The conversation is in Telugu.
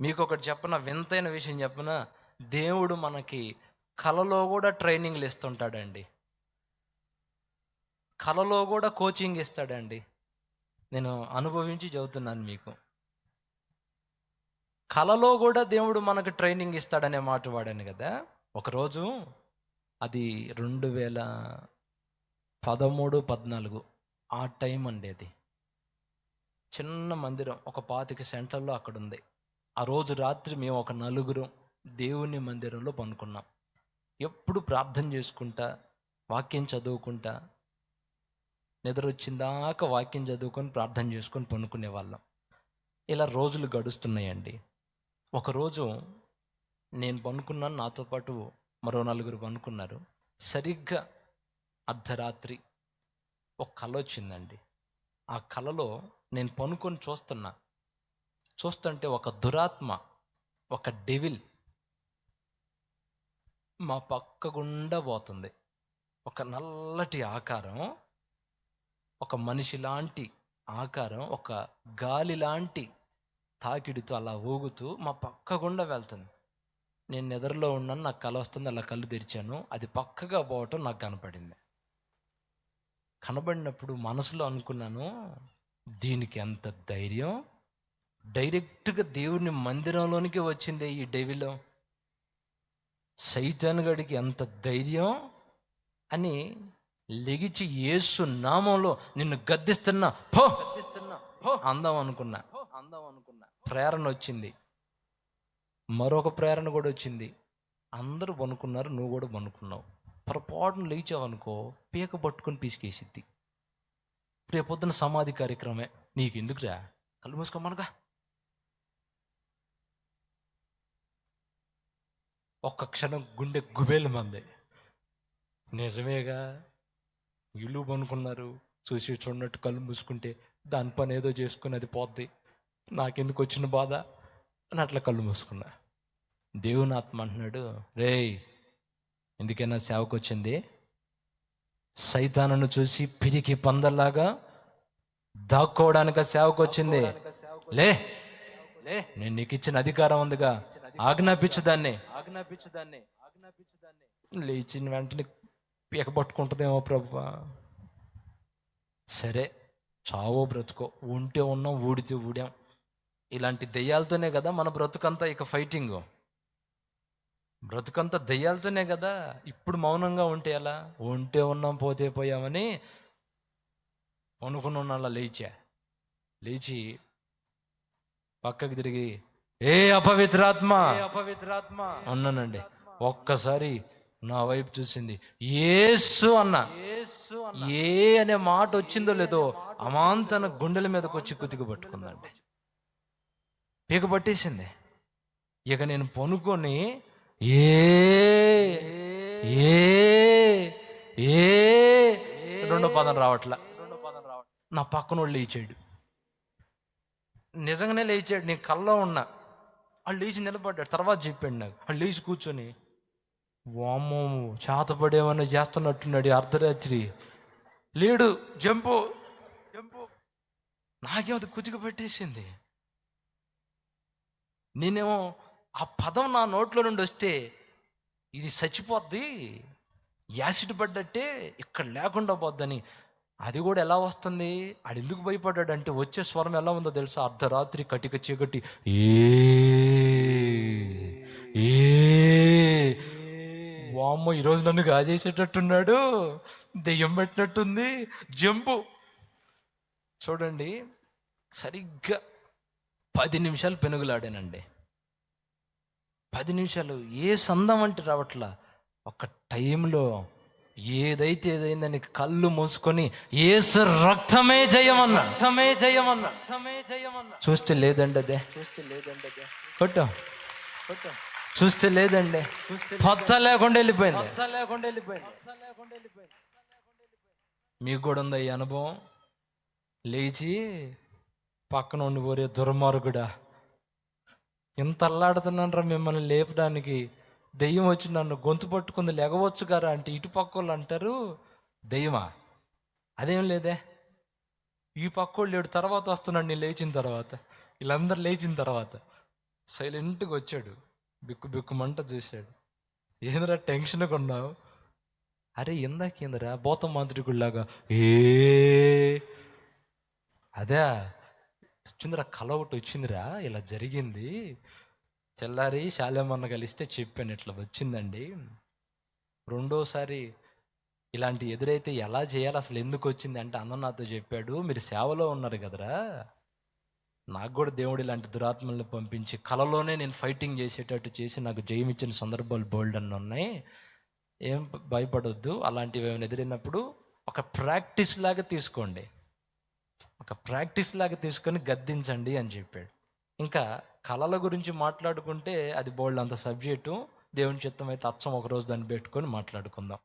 మీకు ఒకటి చెప్పన? వింతైన విషయం చెప్పిన? దేవుడు మనకి కలలో కూడా ట్రైనింగ్లు ఇస్తుంటాడండి. కలలో కూడా కోచింగ్ ఇస్తాడండి. నేను అనుభవించి చెబుతున్నాను మీకు. కలలో కూడా దేవుడు మనకు ట్రైనింగ్ ఇస్తాడనే మాట వాడాను కదా. ఒకరోజు అది రెండు వేల పదమూడు పద్నాలుగు ఆ టైం అండి అది. చిన్న మందిరం ఒక పాతిక సెంటర్లో అక్కడ ఉంది ఆ రోజు రాత్రి మేము ఒక నలుగురం దేవుని మందిరంలో పనుకున్నాం. ఎప్పుడు ప్రార్థన చేసుకుంటా వాక్యం చదువుకుంటా నిద్ర వచ్చిందాక వాక్యం చదువుకొని ప్రార్థన చేసుకొని పనుకునే వాళ్ళం. ఇలా రోజులు గడుస్తున్నాయండి. ఒకరోజు నేను పనుకున్నాను నాతో పాటు మరో నలుగురు పనుకున్నారు. సరిగ్గా అర్ధరాత్రి ఒక కళ వచ్చిందండి. ఆ కళలో నేను పనుకొని చూస్తున్నా. చూస్తుంటే ఒక దురాత్మ ఒక డెవిల్ మా పక్క గుండా పోతుంది. ఒక నల్లటి ఆకారం ఒక మనిషి లాంటి ఆకారం ఒక గాలి లాంటి తాకిడితో అలా ఊగుతూ మా పక్క గుండా వెళ్తుంది. నేను నిద్రలో ఉన్నాను నాకు కళ వస్తుంది అలా కళ్ళు తెరిచాను. అది పక్కగా పోవటం నాకు కనపడింది. కనబడినప్పుడు మనసులో అనుకున్నాను దీనికి ఎంత ధైర్యం? డైరెక్ట్గా దేవుని మందిరంలోనికి వచ్చిందే ఈ డెవిలో. సైతాన్ గడికి ఎంత ధైర్యం అని లెగిచి యేసు నామంలో నిన్ను గద్దిస్తున్నా పో! అందాం అనుకున్నా. అందాం అనుకున్నా ప్రేరణ వచ్చింది. మరొక ప్రేరణ కూడా వచ్చింది. అందరూ పనుకున్నారు నువ్వు కూడా పనుకున్నావు పొరపాటును లేచావనుకో పీక పట్టుకొని పీసుకేసిద్ది. రేపొద్దున సమాధి కార్యక్రమే. నీకు ఎందుకురా కళ్ళు మూసుకోమనుగా. ఒక్క క్షణం గుండె గుబేలు మంది. నిజమేగా? ఇల్లు పనుకున్నారు. చూసి చూడనట్టు కళ్ళు మూసుకుంటే దాని పని ఏదో చేసుకుని అది పోద్ది. నాకెందుకు వచ్చిన బాధ? అని అట్లా కళ్ళు మూసుకున్నా. దేవుని ఆత్మ అంటున్నాడు రేయ్ ఎందుకైనా సేవకు వచ్చింది సైతానను చూసి పిరికి పందల్లాగా దాక్కోవడానికి సేవకు వచ్చింది లే నేను నీకు ఇచ్చిన అధికారం ఉందిగా. ఆజ్ఞాపించు దాన్ని. ఆజ్ఞాపించు దాన్ని. ఆజ్ఞాపించు దాన్ని. లేచిన వెంటనే పీకబట్టుకుంటుందేమో ప్రభు సరే చావో బ్రతుకో. ఉంటే ఉన్నాం ఊడితే ఊడాం. ఇలాంటి దెయ్యాలతోనే కదా మన బ్రతుకంతా ఇక ఫైటింగ్. బ్రతుకంతా దెయ్యాలతోనే కదా ఇప్పుడు మౌనంగా ఉంటే ఎలా? ఉంటే ఉన్నాం పోతే పోయామని అనుకున్న లేచా. లేచి పక్కకి తిరిగి ఏ అపవిత్రాత్మ? అపవిత్రాత్మ? అన్నానండి. ఒక్కసారి నా వైపు చూసింది. ఏసు అన్న. ఏ అనే మాట వచ్చిందో లేదో అమాంతన గుండెల మీదకి వచ్చి కుతికి పట్టుకుందండి. పీక పట్టేసింది. ఇక నేను పనుకొని ఏ ఏ ఏ రెండో పదం రావట్లా. నా పక్కన వాళ్ళు లేచాడు. నిజంగానే లేచాడు. నేను కల్లో ఉన్నా. వాళ్ళు లేచి నిలబడ్డాడు. తర్వాత చెప్పాడు నాకు. వాళ్ళు లేచి కూర్చొని వామ్మో చేతపడేమన్నా చేస్తున్నట్టున్నాడు అర్ధరాత్రి. లేడు జంపు జంపు. నాకేమో కుచిక పెట్టేసింది. నేనేమో ఆ పదం నా నోట్లో నుండి వస్తే ఇది చచ్చిపోద్ది యాసిడ్ పడ్డట్టే ఇక్కడ లేకుండా పోద్దని అది కూడా ఎలా వస్తుంది? ఆడు ఎందుకు భయపడ్డాడు? అంటే వచ్చే స్వరం ఎలా ఉందో తెలుసా? అర్ధరాత్రి కటిక చీకటి. ఏ ఏ వామ్మో ఈరోజు నన్ను గాజేసేటట్టున్నాడు. దెయ్యం పెట్టినట్టుంది. జంపు చూడండి సరిగ్గా పది నిమిషాలు పెనుగులాడానండి. పది నిమిషాలు ఏ సందం అంటే రావట్లా? ఒక టైంలో ఏదైతే ఏదైందని కళ్ళు మూసుకొని ఏసు రక్తమే జయమన్నా. రక్తమే జయమన్నా. రక్తమే జయమన్నా. చూస్తే లేదండి అదే. చూస్తే లేదండి అదే. కొట్టు. కొట్టు. చూస్తే లేదండి. పొత్త లేకుండా వెళ్ళిపోయింది. లేకుండా వెళ్ళిపోయింది. మీకు కూడా ఉందా ఈ అనుభవం? లేచి పక్కన ఉండి పోరే దుర్మార్గుడా. ఇంత అల్లాడుతున్నానరా మిమ్మల్ని లేపడానికి. దెయ్యం వచ్చి నన్ను గొంతు పట్టుకుంది లెగవచ్చు గారా అంటే ఇటు పక్క వాళ్ళు అంటారు దెయ్యమా? అదేం లేదే. ఈ పక్కోళ్ళు లేడు తర్వాత వస్తున్నాడు నేను లేచిన తర్వాత. వీళ్ళందరూ లేచిన తర్వాత. సైలెంట్గా వచ్చాడు. బిక్కు బిక్కుమంట చూశాడు. ఏందిరా టెన్షన్గా ఉన్నావు? అరే ఇందాకేందిరా భూత మాంత్రికుడిలాగా. ఏ? అదే వచ్చిందిరా కల ఒకటి వచ్చిందిరా ఇలా జరిగింది. తెల్లారి శాలేమన్న కలిస్తే చెప్పాను ఇట్లా వచ్చిందండి. రెండోసారి ఇలాంటి ఎదురైతే ఎలా చేయాలి అసలు ఎందుకు వచ్చింది అంటే అన్న నాతో చెప్పాడు మీరు సేవలో ఉన్నారు కదరా. నాకు కూడా దేవుడు ఇలాంటి దురాత్మల్ని పంపించి కలలోనే నేను ఫైటింగ్ చేసేటట్టు చేసి నాకు జయం ఇచ్చిన సందర్భాలు బోల్డ్ అన్ని ఉన్నాయి. ఏం భయపడొద్దు అలాంటివి ఏమైనా ఎదిరినప్పుడు ఒక ప్రాక్టీస్ లాగా తీసుకోండి. ఒక ప్రాక్టీస్ లాగా తీసుకొని గద్దించండి అని చెప్పాడు. ఇంకా కళల గురించి మాట్లాడుకుంటే అది బోల్డ్ అంత సబ్జెక్టు. దేవుని చిత్తం అయితే అచ్చం. ఒకరోజు దాన్ని పెట్టుకొని మాట్లాడుకుందాం.